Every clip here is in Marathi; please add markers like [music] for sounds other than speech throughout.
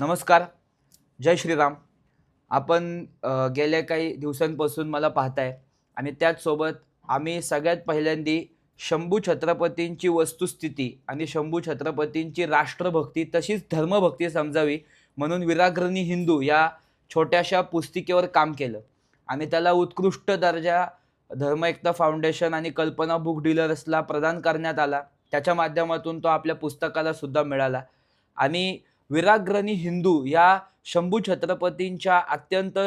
नमस्कार. जय श्रीराम. आपण गेल्या काही दिवसांपासून मला पाहताय आणि त्याचसोबत आम्ही सगळ्यात पहिल्यांदी शंभू छत्रपतींची वस्तुस्थिती आणि शंभू छत्रपतींची राष्ट्रभक्ती तशीच धर्मभक्ती समजावी म्हणून विराग्रणी हिंदू या छोट्याशा पुस्तिकेवर काम केलं. आणि त्याला उत्कृष्ट दर्जा धर्म एकता फाउंडेशन आणि कल्पना बुक डीलर्सला प्रदान करण्यात आला. त्याच्या माध्यमातून तो आपल्या पुस्तकाला सुद्धा मिळाला. आणि विराग्रणी हिंदू या शंभू छत्रपतींच्या अत्यंत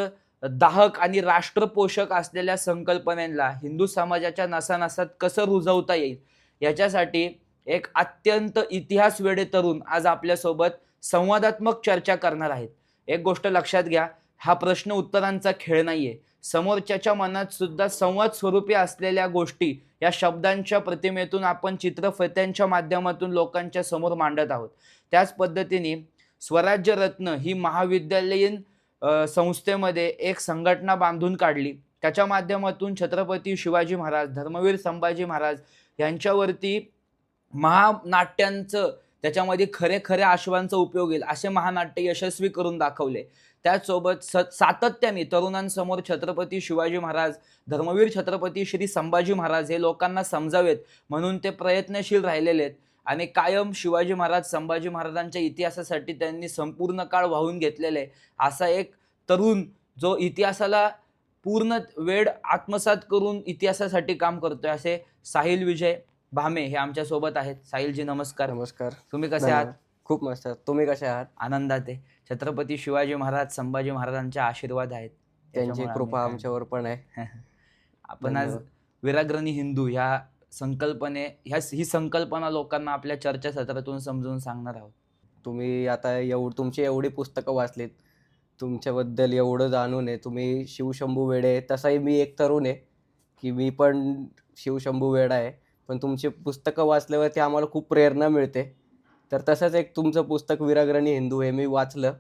दाहक आणि राष्ट्रपोषक असलेल्या संकल्पनेला हिंदू समाजाच्या नसानसात कसं रुजवता येईल? याच्यासाठी एक अत्यंत इतिहास वेडे तरुण आज आपल्यासोबत संवादात्मक चर्चा करणार आहेत. एक गोष्ट लक्षात घ्या हा प्रश्न उत्तरांचा खेळ नाहीये. समोरच्याच्या मनात सुद्धा संवाद स्वरूपी असलेल्या गोष्टी या शब्दांच्या प्रतिमेतून आपण चित्रफत्यांच्या माध्यमातून लोकांच्या समोर मांडत आहोत. त्याच पद्धतीने स्वराज्य रत्न ही महाविद्यालयीन संस्थेमध्ये एक संघटना बांधून काढली. त्याच्या माध्यमातून छत्रपती शिवाजी महाराज धर्मवीर संभाजी महाराज यांच्यावरती महानाट्यांचं त्याच्यामध्ये खरे खऱ्या आश्वांचा उपयोग येईल असे महानाट्य यशस्वी करून दाखवले. त्याचसोबत स सातत्याने तरुणांसमोर छत्रपती शिवाजी महाराज धर्मवीर छत्रपती श्री संभाजी महाराज हे लोकांना समजावेत म्हणून ते प्रयत्नशील राहिलेले आहेत. आणि कायम शिवाजी महाराज संभाजी महाराजांच्या इतिहासासाठी त्यांनी संपूर्ण काळ वाहून घेतलेले. आहे. असा एक तरुण जो इतिहासाला पूर्ण वेळ आत्मसात करून इतिहासासाठी काम करतोय असे साहिल विजय भामे हे आमच्यासोबत आहेत. साहिलजी नमस्कार. नमस्कार. तुम्ही कसे आहात. खूप मस्त. तुम्ही कसे आहात? आनंदात आहे. छत्रपती शिवाजी महाराज संभाजी महाराजांचे आशीर्वाद आहेत त्यांची कृपा आमच्यावर पण आहे. [laughs] आपण आज. विराग्रणी हिंदू ह्या संकल्पने ह्या ही संकल्पना लोकांना आपल्या चर्चासत्रातून समजून सांगणार आहोत. तुम्ही आता एवढ तुमची एवढी पुस्तकं वाचलीत तुमच्याबद्दल एवढं जाणून आहे तुम्ही शिवशंभू वेडे तसाही मी एक तरुण आहे की मी पण शिवशंभू वेडा आहे पण तुमची पुस्तकं वाचल्यावरती आम्हाला खूप प्रेरणा मिळते. तर तसंच एक तुमचं पुस्तक विराग्रणी हिंदू हे मी वाचलं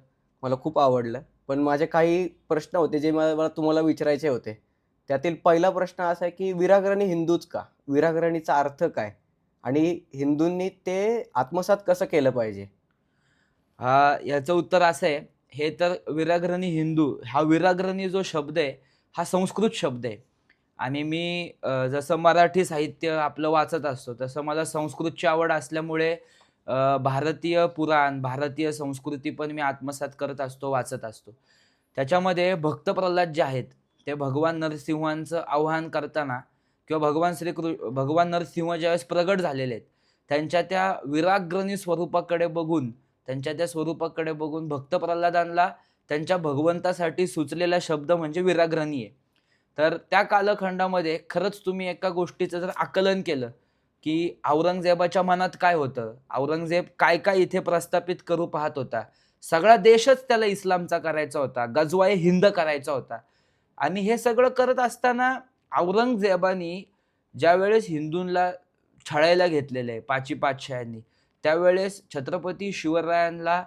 मला खूप आवडलं पण माझे काही प्रश्न होते जे मला मला तुम्हाला विचारायचे होते. त्यातील पहिला प्रश्न असा आहे की विराग्रणी हिंदूच का? विराग्रणीचा अर्थ काय? आणि हिंदूंनी ते आत्मसात कसं केलं पाहिजे? हा याचं उत्तर असं आहे हे तर विराग्रणी हिंदू हा विराग्रणी जो शब्द आहे हा संस्कृत शब्द आहे. आणि मी जसं मराठी साहित्य आपलं वाचत असतो तसं मला संस्कृतची आवड असल्यामुळे भारतीय पुराण भारतीय संस्कृती पण मी आत्मसात करत असतो वाचत असतो. त्याच्यामध्ये भक्त प्रल्हाद जे आहेत ते भगवान नरसिंहांचं आव्हान करताना किंवा भगवान श्रीकृ भगवान नरसिंह ज्यावेळेस प्रगट झालेले आहेत त्यांच्या त्या विराग्रणी स्वरूपाकडे बघून त्यांच्या त्या स्वरूपाकडे बघून भक्त प्रल्हादांना त्यांच्या भगवंतासाठी सुचलेला शब्द म्हणजे विराग्रणी आहे. तर त्या कालखंडामध्ये खरंच तुम्ही एका गोष्टीचं जर आकलन केलं की औरंगजेबाच्या मनात काय होतं? औरंगजेब काय काय इथे प्रस्थापित करू पाहत होता? सगळा देशच त्याला इस्लामचा करायचा होता गजवाए हिंद करायचा होता. आणि हे सगळं करत असताना औरंगजेबानी ज्यावेळेस हिंदूंना छळायला घेतलेलं आहे पाची पातशाह्यांनी त्यावेळेस छत्रपती शिवरायांना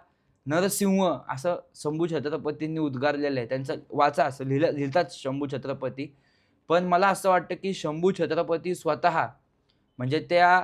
नरसिंह असं शंभू छत्रपतींनी उद्गारलेलं आहे. त्यांचं वाचा असं लिहिलं लिहितात शंभू छत्रपती. पण मला असं वाटतं की शंभू छत्रपती स्वतः म्हणजे त्या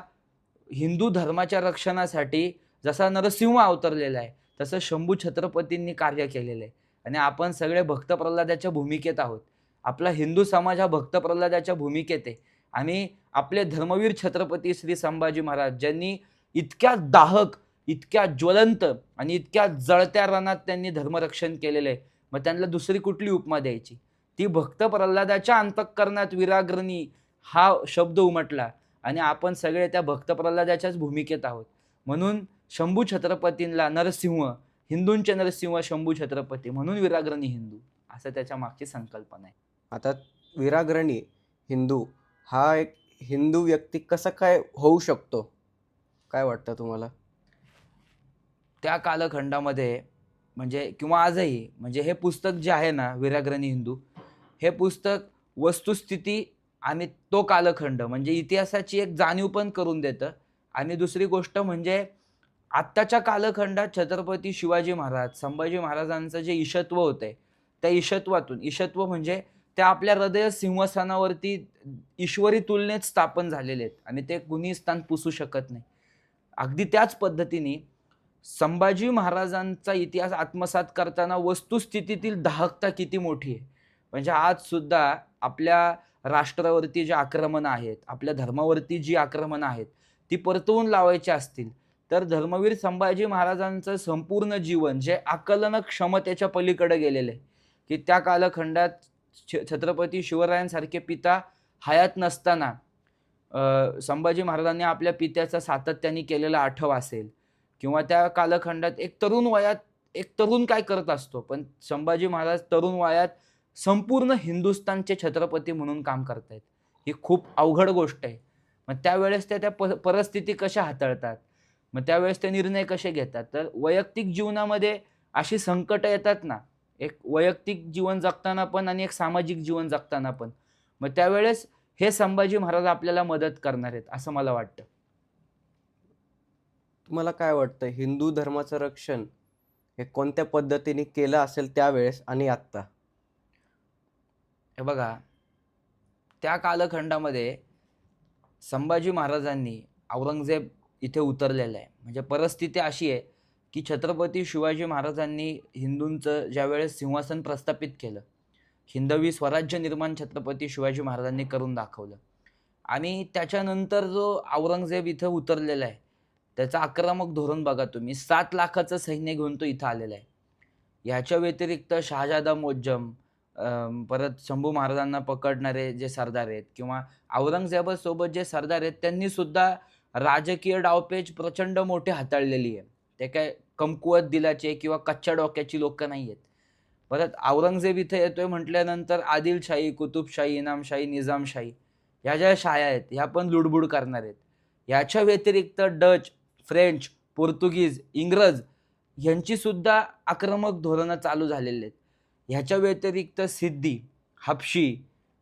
हिंदू धर्माच्या रक्षणासाठी जसा नरसिंह अवतरलेला आहे तसं शंभू छत्रपतींनी कार्य केलेलं आहे. आणि आपण सगळे भक्त प्रल्हादाच्या भूमिकेत आहोत. आपला हिंदू समाज हा भक्त प्रल्हादाच्या भूमिकेत आहे. आणि आपले धर्मवीर छत्रपती श्री संभाजी महाराज ज्यांनी इतक्या दाहक इतक्या ज्वलंत आणि इतक्या जळत्या रणात त्यांनी धर्मरक्षण केलेलं आहे. मग त्यांना दुसरी कुठली उपमा द्यायची? ती भक्त प्रल्हादाच्या अंतःकरणात विराग्रणी हा शब्द उमटला आणि आपण सगळे त्या भक्त प्रल्हादाच्याच भूमिकेत आहोत. म्हणून शंभू छत्रपतींना नरसिंह हिंदूंचे नरसिंह शंभू छत्रपती म्हणून विराग्रणी हिंदू असं त्याच्या मागची संकल्पना आहे. आता विराग्रणी हिंदू हा एक हिंदू व्यक्ती कसं काय होऊ शकतो? काय वाटतं तुम्हाला? त्या कालखंडामध्ये म्हणजे किंवा आजही म्हणजे हे पुस्तक जे आहे ना विराग्रणी हिंदू हे पुस्तक वस्तुस्थिती आणि तो कालखंड म्हणजे इतिहासाची एक जाणीव पण करून देतं. आणि दुसरी गोष्ट म्हणजे आत्ताच्या कालखंडात छत्रपती शिवाजी महाराज संभाजी महाराजांचं जे ईशत्व होते त्या ईशत्वातून ईशत्व म्हणजे त्या आपल्या हृदय सिंहस्थानावरती ईश्वरी तुलनेत स्थापन झालेले आहेत. आणि ते कुणी स्थान पुसू शकत नाही. अगदी त्याच पद्धतीने संभाजी महाराजांचा इतिहास आत्मसात करताना वस्तुस्थितीतील दाहकता किती मोठी आहे. म्हणजे आज सुद्धा आपल्या राष्ट्रावरती जे आक्रमणं आहेत आपल्या धर्मावरती जी आक्रमणं आहेत ती परतवून लावायची असतील तर धर्मवीर संभाजी महाराजांचं संपूर्ण जीवन जे आकलन क्षमतेच्या पलीकडे गेलेलं आहे की त्या कालखंडात छत्रपती शिवरायांसारखे पिता हयात नसताना संभाजी महाराजांनी आपल्या पित्याचा सातत्याने केलेला आठव असेल किंवा त्या कालखंडात एक तरुण वयात एक तरुण काय करत असतो पण संभाजी महाराज तरुण वयात संपूर्ण हिंदुस्थानचे छत्रपती म्हणून काम करतायत. ही खूप अवघड गोष्ट आहे. मग त्यावेळेस ते त्या प- परिस्थिती कशा हाताळतात? मग त्यावेळेस ते निर्णय कसे घेतात? तर वैयक्तिक जीवनामध्ये अशी संकटं येतात ना एक वैयक्तिक जीवन जगताना पण आणि एक सामाजिक जीवन जगताना पण. मग त्यावेळेस हे संभाजी महाराज आपल्याला मदत करणार आहेत असं मला वाटतं. तुम्हाला काय वाटतं हिंदू धर्माचं रक्षण हे कोणत्या पद्धतीने केलं असेल त्यावेळेस आणि आत्ता? हे बघा त्या कालखंडामध्ये संभाजी महाराजांनी औरंगजेब इथे उतरलेला आहे. म्हणजे परिस्थिती अशी आहे की छत्रपती शिवाजी महाराजांनी हिंदूंचं ज्यावेळेस सिंहासन प्रस्थापित केलं हिंदवी स्वराज्य निर्माण छत्रपती शिवाजी महाराजांनी करून दाखवलं. आणि त्याच्यानंतर जो औरंगजेब इथं उतरलेला आहे त्याचं आक्रमक धोरण बघा तुम्ही सात लाखाचं सैन्य घेऊन तो इथं आलेला आहे. ह्याच्या व्यतिरिक्त शहाजादा मोज्जम परत शंभू महाराजांना पकडणारे जे सरदार आहेत किंवा औरंगजेबासोबत जे सरदार आहेत त्यांनीसुद्धा राजकीय डावपेच प्रचंड मोठी हाताळलेली आहे. ते काय कमकुवत दिलाचे किंवा कच्च्या डोक्याची लोक नाही आहेत परत औरंगजेब इथे येतोय म्हटल्यानंतर आदिलशाही कुतुबशाही इनामशाही निजामशाही ह्या ज्या शाया आहेत ह्या पण लुडबुड करणार आहेत. याच्या व्यतिरिक्त डच फ्रेंच पोर्तुगीज इंग्रज यांचीसुद्धा आक्रमक धोरणं चालू झालेली आहेत. ह्याच्या व्यतिरिक्त सिद्धी हापशी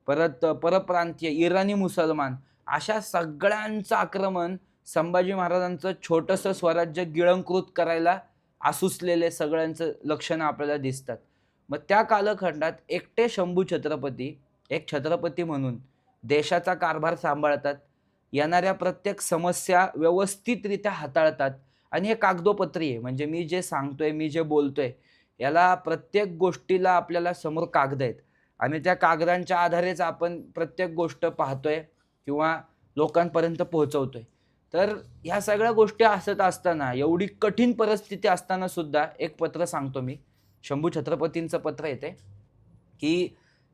परत परप्रांतीय इराणी मुसलमान अशा सगळ्यांचं आक्रमण संभाजी महाराजांचं छोटंसं स्वराज्य गिळंकृत करायला आसुसलेले सगळ्यांचं लक्षणं आपल्याला दिसतात. मग त्या कालखंडात एकटे शंभू छत्रपती एक छत्रपती म्हणून देशाचा कारभार सांभाळतात. येणाऱ्या प्रत्येक समस्या व्यवस्थितरित्या हाताळतात. आणि हे कागदोपत्री आहे म्हणजे मी जे सांगतोय मी जे बोलतोय याला प्रत्येक गोष्टीला आपल्याला समोर कागद आहेत. आणि त्या कागदांच्या आधारेच आपण प्रत्येक गोष्ट पाहतोय किंवा लोकांपर्यंत पोहोचवतोय. तर ह्या सगळ्या गोष्टी असत असताना एवढी कठीण परिस्थिती असताना सुद्धा एक पत्र सांगतो मी. शंभू छत्रपतींचं पत्र येते. की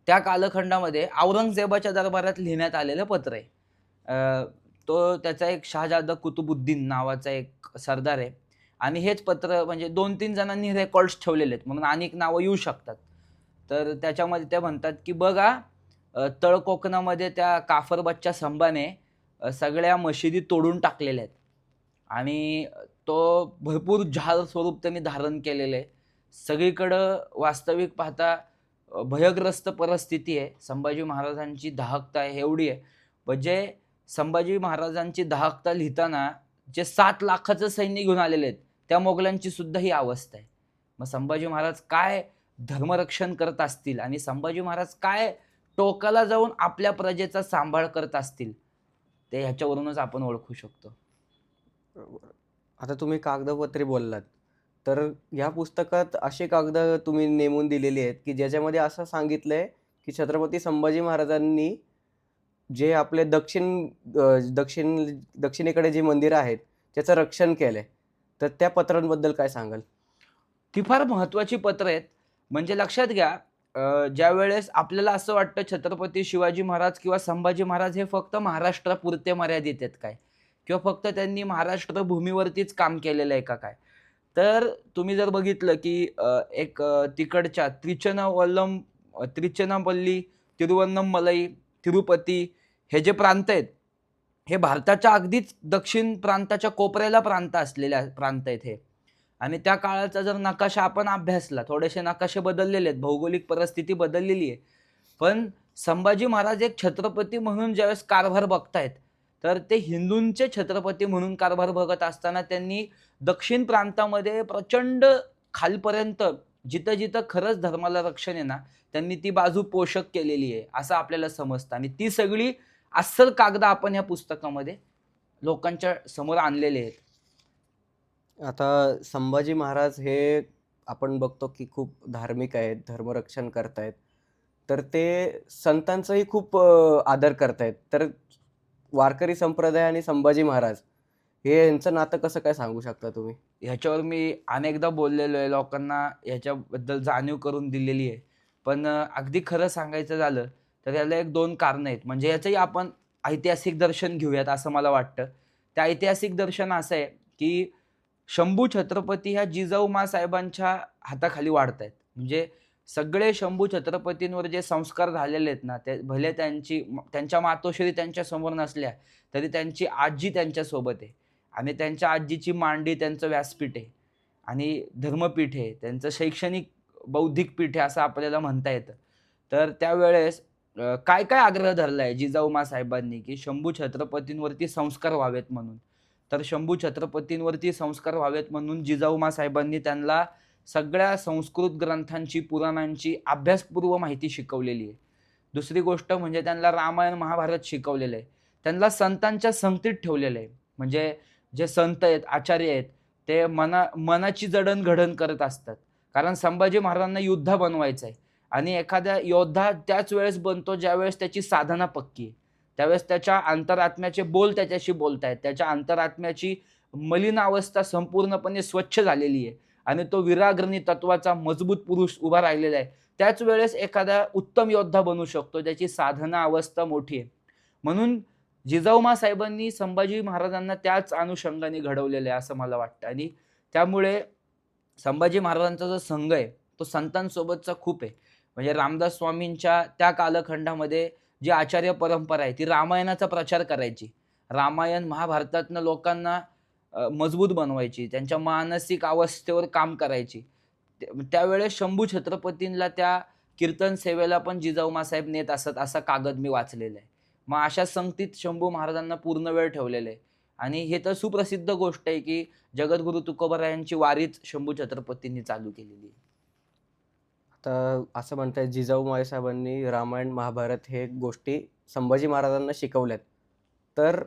त्या कालखंडामध्ये औरंगजेबाच्या दरबारात लिहिण्यात आलेलं पत्र आहे. तो त्याचा एक शहाजादा कुतुबुद्दीन नावाचा एक सरदार आहे. आणि हेच पत्र म्हणजे दोन तीन जणांनी रेकॉर्ड्स ठेवलेले आहेत. म्हणून अनेक नावं येऊ शकतात. तर त्याच्यामध्ये ते म्हणतात की बघा तळकोकणामध्ये तळ कोकणामध्ये त्या काफरबच्च्या संभाने सगळ्या मशिदी तोडून टाकलेल्या आहेत. आणि तो भरपूर जहाल स्वरूप त्यांनी धारण केलेलं आहे. सगळीकडं वास्तविक पाहता भयग्रस्त परिस्थिती आहे. संभाजी महाराजांची दाहकता आहे एवढी आहे. म्हणजे संभाजी महाराजांची दाहकता लिहिताना जे सात लाखाचं सैन्य घेऊन आलेले आहेत त्या मोगलांची सुद्धा ही अवस्था आहे. मग संभाजी महाराज काय धर्मरक्षण करत असतील आणि संभाजी महाराज काय टोकाला जाऊन आपल्या प्रजेचा सांभाळ करत असतील? ते ह्याच्यावरूनच आपण ओळखू शकतो. आता तुम्ही कागदपत्रे बोललात तर ह्या पुस्तकात असे कागद तुम्ही नेमून दिलेले आहेत की ज्याच्यामध्ये असं सांगितलंय की छत्रपती संभाजी महाराजांनी जे आपले दक्षिण दक्षिण दक्षिणेकडे जे मंदिरं आहेत त्याचं रक्षण केलंय. तर त्या पत्रांबद्दल काय सांगाल? ती फार महत्त्वाची पत्र आहेत. म्हणजे लक्षात घ्या ज्या ज्यावेळेस आपल्याला असं वाटतं छत्रपती शिवाजी महाराज किंवा संभाजी महाराज हे फक्त महाराष्ट्रापुरते मर्यादित आहेत काय? किंवा फक्त त्यांनी महाराष्ट्र भूमीवरतीच काम केलेलं आहे का काय? तर तुम्ही जर बघितलं की एक तिकडच्या त्रिचनावल्लम त्रिचनापल्ली तिरुवन्नमलई तिरुपती हे जे प्रांत आहेत हे भारताच्या अगदीच दक्षिण प्रांताच्या कोपऱ्याला प्रांत असलेल्या प्रांत आहेत हे. आणि त्या काळाचा जर नकाशा आपण अभ्यासला थोडेसे नकाशे बदललेले आहेत भौगोलिक परिस्थिती बदललेली आहे. पण संभाजी महाराज एक छत्रपती म्हणून ज्यावेळेस कारभार बघतायत तर ते हिंदूंचे छत्रपती म्हणून कारभार बघत असताना त्यांनी दक्षिण प्रांतामध्ये प्रचंड खालपर्यंत जिथं जिथं खरंच धर्माला रक्षण आहे ना त्यांनी ती बाजू पोषक केलेली आहे असं आपल्याला समजतं. आणि ती सगळी अस्सल कागद आपण या पुस्तकामध्ये लोकांच्या समोर आणलेले आहेत. आता संभाजी महाराज हे आपण बघतो की खूप धार्मिक आहेत, धर्मरक्षण करतायत. तर ते संतांचाही खूप आदर करतायत. तर वारकरी संप्रदाय आणि संभाजी महाराज हे यांचं नातं कसं काय सांगू शकता तुम्ही? ह्याच्यावर मी अनेकदा बोललेलो आहे. लोकांना ह्याच्याबद्दल जाणीव करून दिलेली आहे. पण अगदी खरं सांगायचं झालं तर याला एक दोन कारणं आहेत. म्हणजे याचंही आपण ऐतिहासिक दर्शन घेऊयात असं मला वाटतं. त्या ऐतिहासिक दर्शन असं आहे, की शंभू छत्रपती ह्या जिजाऊ माँसाहेबांच्या हाताखाली वाढत आहेत म्हणजे सगळे शंभू छत्रपतींवर जे संस्कार झालेले आहेत ना, ते भले त्यांची त्यांच्या मातोश्री त्यांच्यासमोर नसल्या, तरी त्यांची आजी त्यांच्यासोबत आहे. आणि त्यांच्या आजीची मांडी त्यांचं व्यासपीठ आहे. आणि धर्मपीठ आहे. त्यांचं शैक्षणिक, बौद्धिक पीठ आहे असं आपल्याला म्हणता येतं. तर त्यावेळेस काय-काय आग्रह धरला आहे जिजाऊ मासाहेबांनी की शंभू छत्रपतींवरती संस्कार व्हावेत म्हणून. तर शंभू छत्रपतींवरती संस्कार व्हावेत म्हणून जिजाऊमा साहेबांनी त्यांना सगळ्या संस्कृत ग्रंथांची, पुराणांची अभ्यासपूर्व माहिती शिकवलेली आहे. दुसरी गोष्ट म्हणजे त्यांना रामायण, महाभारत शिकवलेलं आहे. त्यांना संतांच्या संगतीत ठेवलेलं आहे. म्हणजे जे संत आहेत, आचार्य आहेत, ते मना मनाची जडणघडण करत असतात. कारण संभाजी महाराजांना युद्ध बनवायचं आहे. आणि एखादा योद्धा त्याच वेळेस बनतो ज्यावेळेस त्याची साधना पक्की आहे. त्यावेळेस त्याच्या अंतरात्म्याचे बोल त्याच्याशी बोलतायत. त्याच्या अंतरात्म्याची मलिन अवस्था संपूर्णपणे स्वच्छ झालेली आहे. आणि तो विराग्रणी तत्वाचा मजबूत पुरुष उभा राहिलेला आहे. त्याच वेळेस एखादा उत्तम योद्धा बनू शकतो, ज्याची साधना अवस्था मोठी आहे. म्हणून जिजाऊमा साहेबांनी संभाजी महाराजांना त्याच अनुषंगाने घडवलेलं आहे असं मला वाटतं. आणि त्यामुळे संभाजी महाराजांचा जो संघ आहे, तो संतांसोबतचा खूप आहे. म्हणजे रामदास स्वामींच्या त्या कालखंडामध्ये जी आचार्य परंपरा आहे, ती रामायणाचा प्रचार करायची. रामायण, महाभारतातनं लोकांना मजबूत बनवायची. त्यांच्या मानसिक अवस्थेवर काम करायची. त्यावेळेस शंभू छत्रपतींना त्या कीर्तन सेवेला पण जिजाऊमासाहेब नेत असत, असा कागद मी वाचलेला आहे. मग अशा संगतीत शंभू महाराजांना पूर्ण वेळ ठेवलेलं आहे. आणि हे तर सुप्रसिद्ध गोष्ट आहे, की जगद्गुरू तुकोबरायांची वारीच शंभू छत्रपतींनी चालू केलेली आहे. आता असं म्हणतात जिजाऊ मायसाहेबांनी रामायण, महाभारत हे गोष्टी संभाजी महाराजांना शिकवल्यात. तर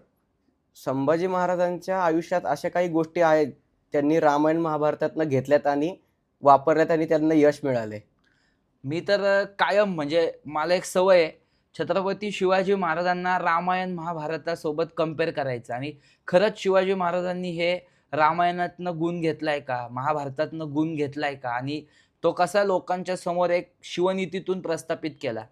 संभाजी महाराजांच्या आयुष्यात अशा काही गोष्टी आहेत, त्यांनी रामायण, महाभारतातनं घेतल्यात आणि वापरल्यात आणि त्यांना यश मिळाले मी तर कायम म्हणजे मला एक सवय आहे, छत्रपती शिवाजी महाराजांना रामायण, महाभारतासोबत कंपेअर करायचं. आणि खरंच शिवाजी महाराजांनी हे रामायणातनं गुण घेतलाय का? महाभारतातनं गुण घेतलाय का? आणि तो कसा लोकांच्या समोर एक शिवनीतीतून प्रस्थापित केला.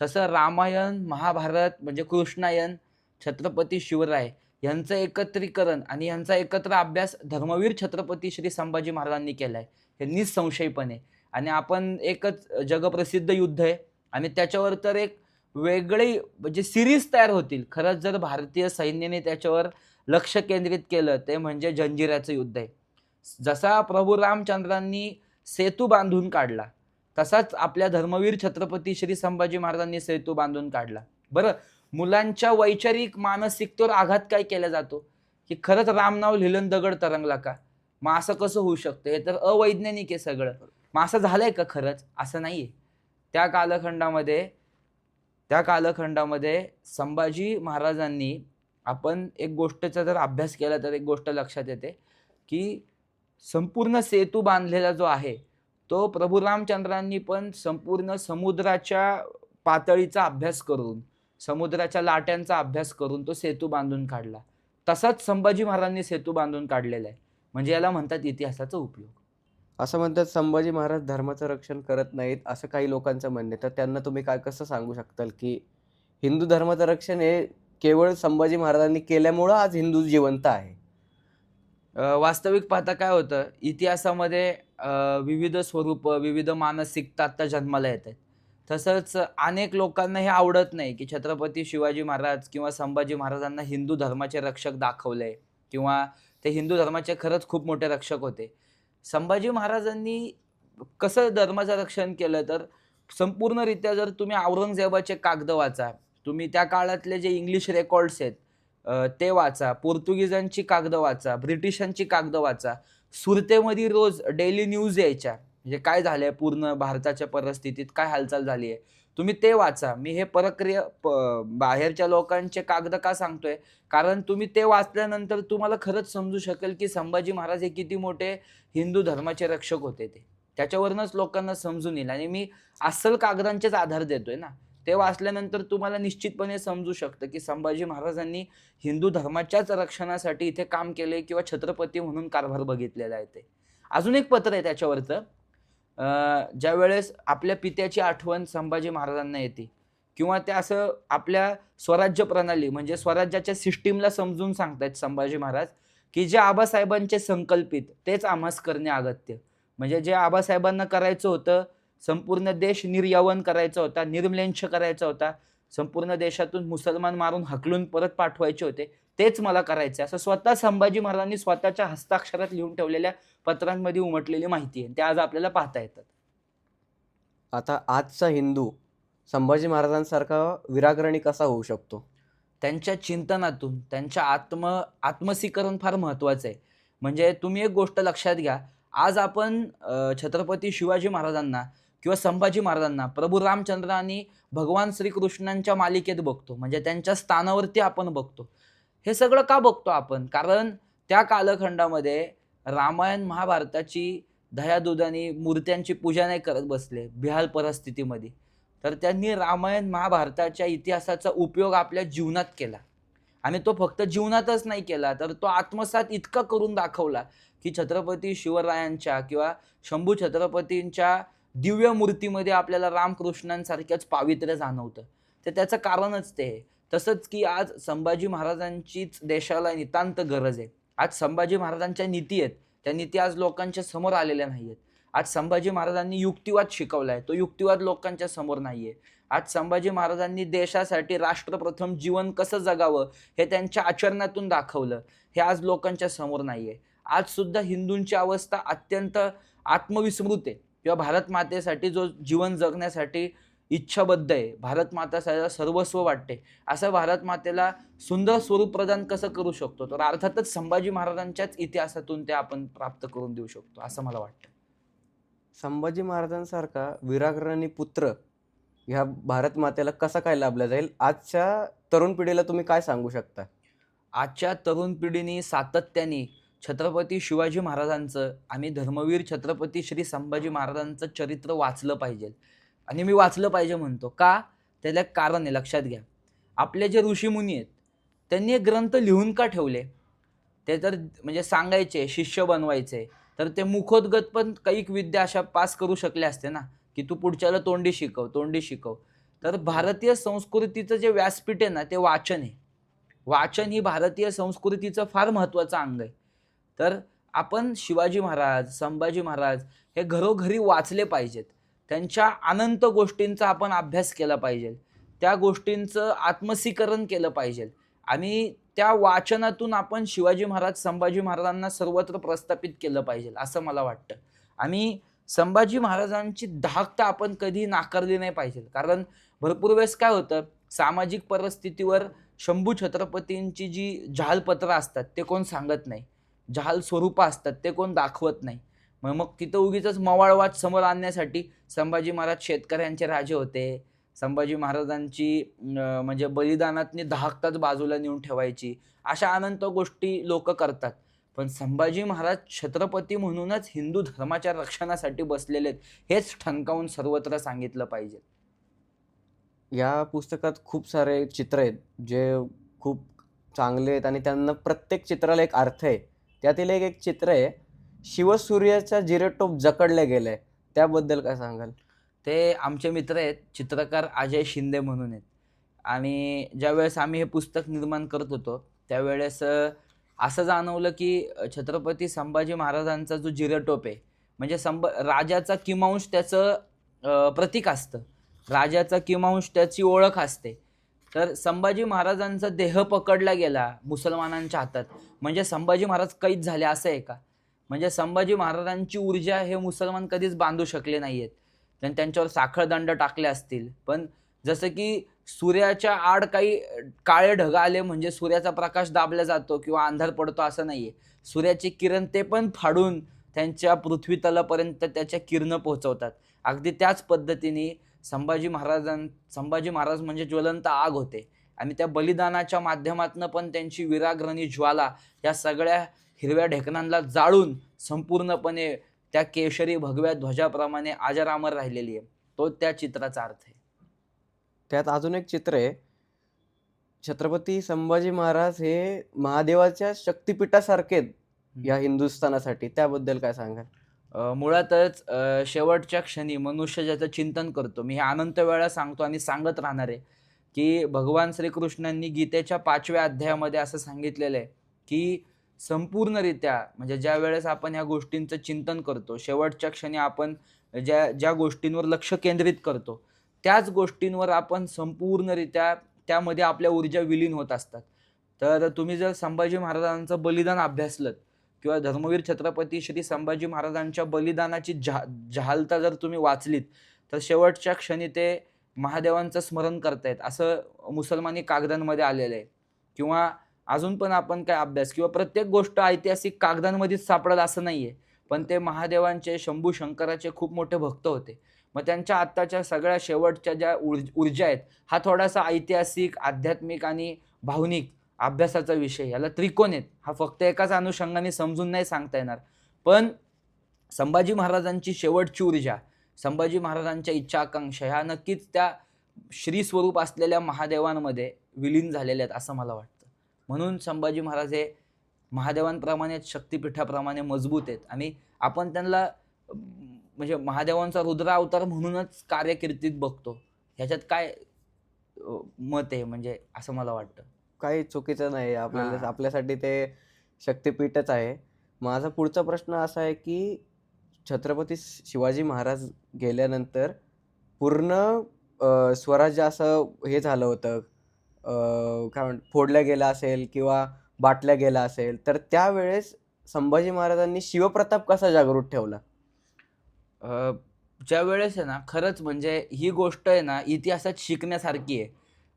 तसं रामायण, महाभारत म्हणजे कृष्णायन, छत्रपती शिवराय यांचं एकत्रीकरण आणि यांचा एकत्र अभ्यास धर्मवीर छत्रपती श्री संभाजी महाराजांनी केला आहे हे निसंशयपणे आणि आपण एकच जगप्रसिद्ध युद्ध आहे आणि त्याच्यावर तर एक वेगळी म्हणजे सिरीज तयार होतील. खरंच जर भारतीय सैन्याने त्याच्यावर लक्ष केंद्रित केलं, ते म्हणजे जंजिराचं युद्ध आहे. जसा प्रभू रामचंद्रांनी सेतू बांधून काढला, तसाच आपल्या धर्मवीर छत्रपती श्री संभाजी महाराजांनी सेतू बांधून काढला. बरं, मुलांच्या वैचारिक मानसिकतेवर आघात काय केला जातो, की खरंच राम नाव लिहिलं दगड तरंगला का? मग असं कसं होऊ शकतं? हे तर अवैज्ञानिक आहे सगळं. मग असं झालंय का खरंच? असं नाहीये. त्या कालखंडामध्ये त्या कालखंडामध्ये संभाजी महाराजांनी आपण एक गोष्टचा जर अभ्यास केला तर एक गोष्ट लक्षात येते, की संपूर्ण सेतू बांधलेला जो आहे, तो प्रभू रामचंद्रांनी पण संपूर्ण समुद्राच्या पातळीचा अभ्यास करून, समुद्राच्या लाट्यांचा अभ्यास करून तो सेतू बांधून काढला. तसाच संभाजी महाराजांनी सेतू बांधून काढलेला आहे. म्हणजे याला म्हणतात इतिहासाचा उपयोग. असं म्हणतात संभाजी महाराज धर्माचं रक्षण करत नाहीत, असं काही लोकांचं म्हणणं आहे. तर त्यांना तुम्ही काय कसं सांगू शकताल, की हिंदू धर्माचं रक्षण हे केवळ संभाजी महाराजांनी केल्यामुळं आज हिंदू जिवंत आहे? वास्तविक पाहता काय होतं, इतिहासामध्ये विविध स्वरूप विविध मानसिकता आत्ता जन्माला येत आहेत. तसंच अनेक लोकांना हे आवडत नाही, की छत्रपती शिवाजी महाराज किंवा संभाजी महाराजांना हिंदू धर्माचे रक्षक दाखवले किंवा ते हिंदू धर्माचे खरंच खूप मोठे रक्षक होते. संभाजी महाराजांनी कसं धर्माचं रक्षण केलं, तर संपूर्णरित्या जर तुम्ही औरंगजेबाचे कागद वाचा, तुम्ही त्या काळातले जे इंग्लिश रेकॉर्ड्स आहेत ते वाचा, पोर्तुगीजांची कागद वाचा, ब्रिटिशांची कागद वाचा. सुरतेमध्ये रोज डेली न्यूज यायच्या. म्हणजे काय झालंय पूर्ण भारताच्या परिस्थितीत, काय हालचाल झाली आहे. तुम्ही ते वाचा मी हे प्रक्रिया प- बाहेरच्या लोकांचे कागद का सांगतोय कारण तुम्ही ते वाचल्यानंतर तुम्हाला खरंच समजू शकेल की संभाजी महाराज हे किती मोठे हिंदू धर्माचे रक्षक होते ते त्याच्यावरूनच लोकांना समजून येईल आणि मी अस्सल कागदांचेच आधार देतोय ना ते वाचल्यानंतर तुम्हाला निश्चितपणे समजू शकतं की संभाजी महाराजांनी हिंदू धर्माच्याच रक्षणासाठी इथे काम केले किंवा छत्रपती म्हणून कारभार बघितलेला आहे ते. अजून एक पत्र आहे त्याच्यावरचं. ज्या वेळेस आपल्या पित्याची आठवण संभाजी महाराजांना येते किंवा ते असं आपल्या स्वराज्य प्रणाली म्हणजे स्वराज्याच्या सिस्टीमला समजून सांगतायत संभाजी महाराज की जे आबासाहेबांचे संकल्पित तेच आम्हास करणे अगत्य. म्हणजे जे आबासाहेबांना करायचं होतं संपूर्ण देश निर्यावन करायचा होता निर्मलेंश करायचा होता. संपूर्ण देशातून मुसलमान मारून हकलून परत पाठवायचे होते. तेच मला करायचं असं स्वतः संभाजी महाराजांनी स्वतःच्या हस्ताक्षरात लिहून ठेवलेल्या पत्रांमध्ये उमटलेली माहिती आहे. ते आज आपल्याला पाहता येतात. आता आजचा हिंदू संभाजी महाराजांसारखा विराग्रणी कसा होऊ शकतो? त्यांच्या चिंतनातून त्यांच्या आत्म आत्मसीकरण फार महत्त्वाचं आहे. म्हणजे तुम्ही एक गोष्ट लक्षात घ्या. आज आपण छत्रपती शिवाजी महाराजांना किंवा संभाजी महाराजांना प्रभू रामचंद्र आणि भगवान श्रीकृष्णांच्या मालिकेत बघतो. म्हणजे त्यांच्या स्थानावरती आपण बघतो. हे सगळं का बघतो आपण? कारण त्या कालखंडामध्ये रामायण महाभारताची दयादुधानी मूर्त्यांची पूजा नाही करत बसले बिहाल परिस्थितीमध्ये. तर त्यांनी रामायण महाभारताच्या इतिहासाचा उपयोग आपल्या जीवनात केला. आणि तो फक्त जीवनातच नाही केला तर तो आत्मसात इतका करून दाखवला की छत्रपती शिवरायांच्या किंवा शंभू छत्रपतींच्या दिव्य मूर्तीमध्ये आपल्याला रामकृष्णांसारख्याच पावित्र्य जाणवतं. तर त्याचं कारणच ते आहे. तसंच की आज संभाजी महाराजांचीच देशाला नितांत गरज आहे. आज संभाजी महाराजांच्या नीती आहेत. त्या नीती आज लोकांच्या समोर आलेल्या नाही आहेत आज संभाजी महाराजांनी युक्तिवाद शिकवला आहे तो युक्तिवाद लोकांच्या समोर नाही आहे आज संभाजी महाराजांनी देशासाठी राष्ट्रप्रथम जीवन कसं जगावं हे त्यांच्या आचरणातून दाखवलं. हे आज लोकांच्या समोर नाही आहे आजसुद्धा हिंदूंची अवस्था अत्यंत आत्मविस्मृत आहे. किंवा भारत मातेसाठी जो जीवन जगण्यासाठी इच्छाबद्ध आहे भारत माता सा- सर्वस्व वाटते असं भारत मातेला सुंदर स्वरूप प्रदान कसं करू शकतो? तर अर्थातच संभाजी महाराजांच्याच इतिहासातून ते आपण प्राप्त करून देऊ शकतो असं मला वाटतं. संभाजी महाराजांसारखा विराग्रणी पुत्र ह्या भारत मातेला कसा काय लाभला जाईल? आजच्या तरुण पिढीला तुम्ही काय सांगू शकता? आजच्या तरुण पिढीने सातत्याने छत्रपती शिवाजी महाराजांचं आणि धर्मवीर छत्रपती श्री संभाजी महाराजांचं चरित्र वाचलं पाहिजे. आणि मी वाचलं पाहिजे म्हणतो. का? त्याला एक कारण आहे लक्षात घ्या. आपले जे ऋषीमुनी आहेत त्यांनी एक ग्रंथ लिहून का ठेवले? ते तर म्हणजे सांगायचे शिष्य बनवायचे. तर ते मुखोद्गत पण काही विद्या अशा पास करू शकले असते ना की तू पुढच्याला तोंडी शिकव तोंडी शिकव. तर भारतीय संस्कृतीचं जे व्यासपीठ आहे ना ते वाचन आहे. वाचन ही भारतीय संस्कृतीचं फार महत्त्वाचं अंग आहे. तर आपण शिवाजी महाराज संभाजी महाराज हे घरोघरी वाचले पाहिजेत. त्यांच्या अनंत गोष्टींचा आपण अभ्यास केला पाहिजे त्या गोष्टींचं आत्मसीकरण केलं पाहिजे आणि त्या वाचनातून आपण शिवाजी महाराज संभाजी महाराजांना सर्वत्र प्रस्थापित केलं पाहिजे असं मला वाटतं. आणि संभाजी महाराजांची धाकता आपण कधी नाकारली नाही पाहिजे कारण भरपूर वेळेस काय होतं सामाजिक परिस्थितीवर शंभू छत्रपतींची जी जहालपत्र असतात ते कोण सांगत नाही. जहाल स्वरूपं असतात ते कोण दाखवत नाही. मग मग तिथं उगीच मवाळवाद समोर आणण्यासाठी संभाजी महाराज शेतकऱ्यांचे राजे होते. संभाजी महाराजांची म्हणजे बलिदानातनी धाकताच बाजूला नेऊन ठेवायची. अशा अनंत गोष्टी लोक करतात. पण संभाजी महाराज छत्रपती म्हणूनच हिंदू धर्माच्या रक्षणासाठी बसलेले आहेत हेच ठणकावून सर्वत्र सांगितलं पाहिजे. या पुस्तकात खूप सारे चित्र आहेत जे खूप चांगले आहेत आणि त्यांना प्रत्येक चित्राला एक अर्थ आहे. त्यातील एक एक चित्र आहे. शिवसूर्याचा जिरेटोप जकडले गेले. त्याबद्दल काय सांगाल? ते आमचे मित्र आहेत. चित्रकार अजय शिंदे म्हणून आहेत. आणि ज्यावेळेस आम्ही हे पुस्तक निर्माण करत होतो त्यावेळेस असं जाणवलं की छत्रपती संभाजी महाराजांचा जो जिरेटोप आहे म्हणजे संभ राजाचा किमांश त्याचं प्रतीक असतं. राजाचा किमांश त्याची ओळख असते. तर संभाजी महाराजांचा देह पकडला गेला मुसलमानांच्या हातात. म्हणजे संभाजी महाराज कैद झाले असं आहे का? म्हणजे संभाजी महाराजांची ऊर्जा हे मुसलमान कधीच बांधू शकले नाही आहेत त्यांनी त्यांच्यावर साखळदंड टाकले असतील. पण जसं की सूर्याच्या आड काही काळे ढग आले म्हणजे सूर्याचा प्रकाश दाबला जातो किंवा अंधार पडतो असं नाही आहे सूर्याचे किरण ते पण फाडून त्यांच्या पृथ्वीतलापर्यंत त्याच्या किरणं पोहोचवतात. अगदी त्याच पद्धतीने संभाजी महाराजां संभाजी महाराज म्हणजे ज्वलंत आग होते. आणि त्या बलिदानाच्या माध्यमातून पण त्यांची विराग्रणी ज्वाला या सगळ्या हिरव्या ढेकणांना जाळून संपूर्णपणे त्या केशरी भगव्या ध्वजाप्रमाणे अजरामर राहिलेली आहे. तो त्या चित्राचा अर्थ आहे. त्यात अजून एक चित्र आहे. छत्रपती संभाजी महाराज हे महादेवाच्या शक्तिपीठासारखे या हिंदुस्थानासाठी. त्याबद्दल काय सांगाल? मुळातच शेवटच्या क्षणी मनुष्य ज्याचं चिंतन करतो मी हे अनंत वेळा सांगतो आणि सांगत राहणार आहे की भगवान श्रीकृष्णांनी गीतेच्या पाचव्या अध्यायामध्ये असं सांगितलेलं आहे की संपूर्णरित्या म्हणजे ज्या वेळेस आपण ह्या गोष्टींचं चिंतन करतो शेवटच्या क्षणी आपण ज्या ज्या गोष्टींवर लक्ष केंद्रित करतो त्याच गोष्टींवर आपण संपूर्णरित्या त्यामध्ये आपल्या ऊर्जा विलीन होत असतात. तर तुम्ही जर संभाजी महाराजांचं बलिदान अभ्यासलं किंवा धर्मवीर छत्रपती श्री संभाजी महाराजांच्या बलिदानाची झा जहालता जर तुम्ही वाचलीत तर शेवटच्या क्षणी ते महादेवांचं स्मरण करतायत असं मुसलमानी कागदांमध्ये आलेलं आहे. किंवा अजून पण आपण काय अभ्यास किंवा प्रत्येक गोष्ट ऐतिहासिक कागदांमध्येच सापडत असं नाही आहे पण ते महादेवांचे शंभू शंकराचे खूप मोठे भक्त होते. मग त्यांच्या आत्ताच्या सगळ्या शेवटच्या ज्या ऊर्जा आहेत हा थोडासा ऐतिहासिक आध्यात्मिक आणि भावनिक अभ्यासाचा विषय याला त्रिकोण आहेत. हा फक्त एकाच अनुषंगाने समजून नाही सांगता येणार. पण संभाजी महाराजांची शेवटची ऊर्जा संभाजी महाराजांच्या इच्छा आकांक्षा ह्या नक्कीच त्या श्रीस्वरूप असलेल्या महादेवांमध्ये विलीन झालेल्या आहेत असं मला वाटतं. म्हणून संभाजी महाराज हे महादेवांप्रमाणेच शक्तिपीठाप्रमाणे मजबूत आहेत. आणि आपण त्यांना म्हणजे महादेवांचा रुद्र अवतार म्हणूनच कार्यकिर्तीत बघतो. ह्याच्यात काय मत आहे? म्हणजे असं मला वाटतं. काही चुकीचं नाही. आपल्याला. आपल्यासाठी ते शक्तिपीठच आहे. माझा पुढचा प्रश्न असा आहे की छत्रपती शिवाजी महाराज गेल्यानंतर पूर्ण स्वराज्य असं हे झालं होतं. काय म्हण फोडल्या गेलं असेल किंवा बाटल्या गेला असेल तर त्यावेळेस संभाजी महाराजांनी शिवप्रताप कसा जागृत ठेवला? ज्या वेळेस आहे ना खरंच म्हणजे ही गोष्ट आहे ना इतिहासात शिकण्यासारखी आहे.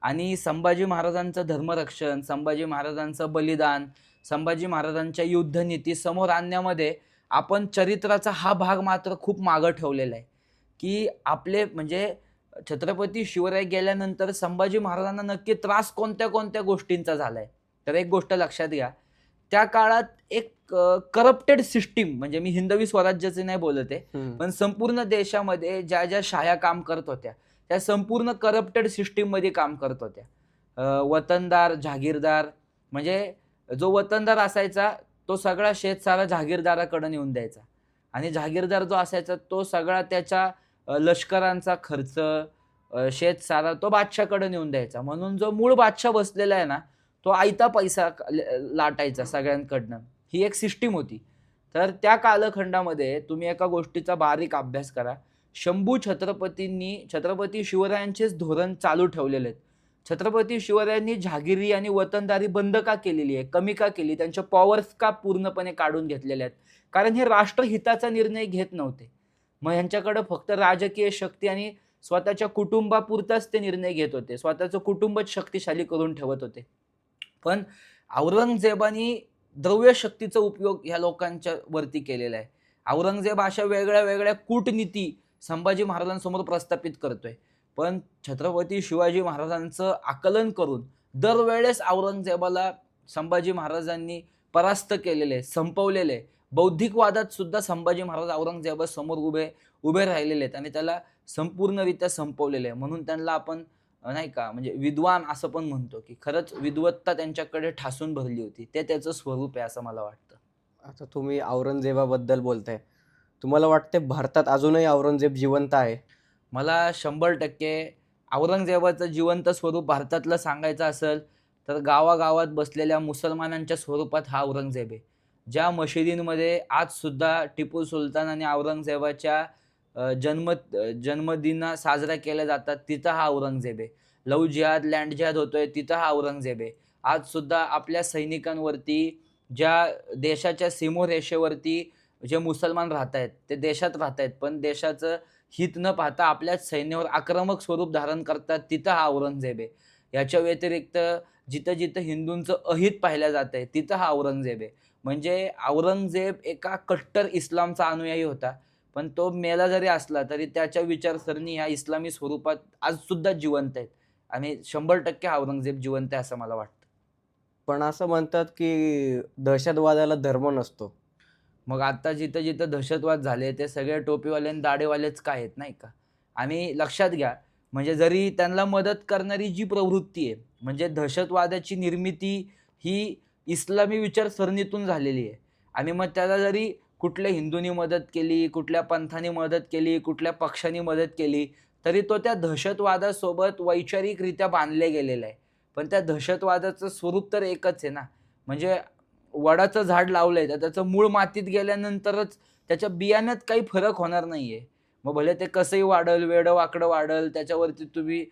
आणि संभाजी महाराजांचं धर्मरक्षण संभाजी महाराजांचं बलिदान संभाजी महाराजांच्या युद्धनीती समोर आणण्यामध्ये आपण चरित्राचा हा भाग मात्र खूप मागं ठेवलेला आहे. की आपले म्हणजे छत्रपती शिवराय गेल्यानंतर संभाजी महाराजांना नक्की त्रास कोणत्या कोणत्या गोष्टींचा झाला आहे तर एक गोष्ट लक्षात घ्या. त्या काळात एक करप्टेड सिस्टीम म्हणजे मी हिंदवी स्वराज्याचे नाही बोलत आहे. पण संपूर्ण देशामध्ये ज्या ज्या शाया काम करत होत्या त्या संपूर्ण करप्टेड सिस्टीममध्ये काम करत होत्या. वतनदार जहागीरदार म्हणजे जो वतनदार असायचा तो सगळा शेत सारा जहागीरदाराकडे नेऊन द्यायचा. आणि जहागीरदार जो असायचा तो सगळा त्याच्या लष्करांचा खर्च शेत सारा तो बादशाकडे नेऊन द्यायचा. म्हणून जो मूळ बादशाह बसलेला आहे ना तो आयता पैसा ल- लाटायचा सगळ्यांकडनं. ही एक सिस्टीम होती. तर त्या कालखंडामध्ये तुम्ही एका गोष्टीचा बारीक अभ्यास करा. शंभू छत्रपतींनी छत्रपती शिवरायांचेच धोरण चालू ठेवलेले आहेत. छत्रपती शिवरायांनी जहागिरी आणि वतनदारी बंद का केलेली आहे? कमी का केली? त्यांच्या पॉवर्स का पूर्णपणे काढून घेतलेल्या आहेत? कारण हे राष्ट्रहिताचा निर्णय घेत नव्हते. मग ह्यांच्याकडं फक्त राजकीय शक्ती आणि स्वतःच्या कुटुंबापुरताच ते निर्णय घेत होते. स्वतःचं कुटुंबच शक्तिशाली करून ठेवत होते. पण औरंगजेबानी द्रव्य शक्तीचा उपयोग ह्या लोकांच्या वरती केलेला आहे. औरंगजेब अशा वेगळ्या वेगळ्या कूटनीती संभाजी महाराजांसमोर प्रस्थापित करतोय. पण छत्रपती शिवाजी महाराजांचं आकलन करून दरवेळेस औरंगजेबाला संभाजी महाराजांनी परास्त केलेले संपवलेले बौद्धिक वादात सुद्धा संभाजी महाराज औरंगजेबासमोर उभे उभे राहिलेले आहेत आणि त्याला संपूर्णरित्या संपवलेले आहे म्हणून त्यांना आपण नाही का म्हणजे विद्वान असं पण म्हणतो की खरंच विद्वत्ता त्यांच्याकडे ठासून भरली होती. ते त्याचं स्वरूप आहे असं मला वाटतं. आता तुम्ही औरंगजेबाबद्दल बोलताय. तुम्हाला वाटते भारतात अजूनही औरंगजेब जिवंत आहे? मला शंभर टक्के औरंगजेबाचं जिवंत स्वरूप भारतातलं सांगायचं असेल तर गावागावात बसलेल्या मुसलमानांच्या स्वरूपात हा औरंगजेब आहे. ज्या मशिदींमध्ये आज सुद्धा टिपू सुलतान आणि औरंगजेबाच्या जन्म जन्मदिना साजरा केल्या जातात तिथं हा औरंगजेब आहे. लव जिहाद लँड जिहाद होतोय तिथं हा औरंगजेब आहे. आजसुद्धा आपल्या सैनिकांवरती ज्या देशाच्या सीमोरेषेवरती जे मुसलमान राहत आहेत ते देशात राहत आहेत पण देशाचं हित न पाहता आपल्याच सैन्यावर आक्रमक स्वरूप धारण करतात तिथं हा औरंगजेब आहे. याच्या व्यतिरिक्त जिथं जिथं हिंदूंचं अहित पाहिलं जात आहे तिथं हा औरंगजेब आहे. म्हणजे औरंगजेब एका कट्टर इस्लामचा अनुयायी होता पण तो मेला जरी असला तरी त्याच्या विचारसरणी ह्या इस्लामी स्वरूपात आजसुद्धा जिवंत आहेत. आणि शंभर टक्के हा औरंगजेब जिवंत आहे असं मला वाटतं. पण असं म्हणतात की दहशतवादाला धर्म नसतो. मग आता जिथं जिथं दहशतवाद झाले ते सगळे टोपीवाले आणि दाढेवालेच काय आहेत नाही का? आणि लक्षात घ्या म्हणजे जरी त्यांना मदत करणारी जी प्रवृत्ती आहे म्हणजे दहशतवादाची निर्मिती ही इस्लामी विचारसरणीतून झालेली आहे. आणि मग त्याला जरी कुठल्या हिंदूंनी मदत केली कुठल्या पंथाने मदत केली कुठल्या पक्षाने मदत केली तरी तो त्या दहशतवादासोबत वैचारिकरित्या बांधले गेलेला आहे. पण त्या दहशतवादाचं स्वरूप तर एकच आहे ना. म्हणजे वडाचं झाड लावलंय तर त्याचं मूळ मातीत गेल्यानंतरच त्याच्या बियाण्यात काही फरक होणार नाहीये. मग भले ते कसंही वाढल वेडं वाकडं वाढल त्याच्यावरती तुम्ही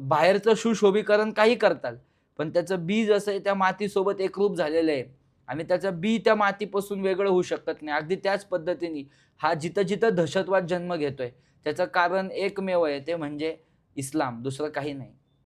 बाहेरचं सुशोभीकरण काही करताल पण त्याचं बी जसं आहे त्या मातीसोबत एकरूप झालेलं आहे. आणि त्याचं बी त्या मातीपासून वेगळं होऊ शकत नाही. अगदी त्याच पद्धतीने हा जिथं जिथं दहशतवाद जन्म घेतोय त्याचं कारण एकमेव आहे ते म्हणजे इस्लाम दुसरं काही नाही.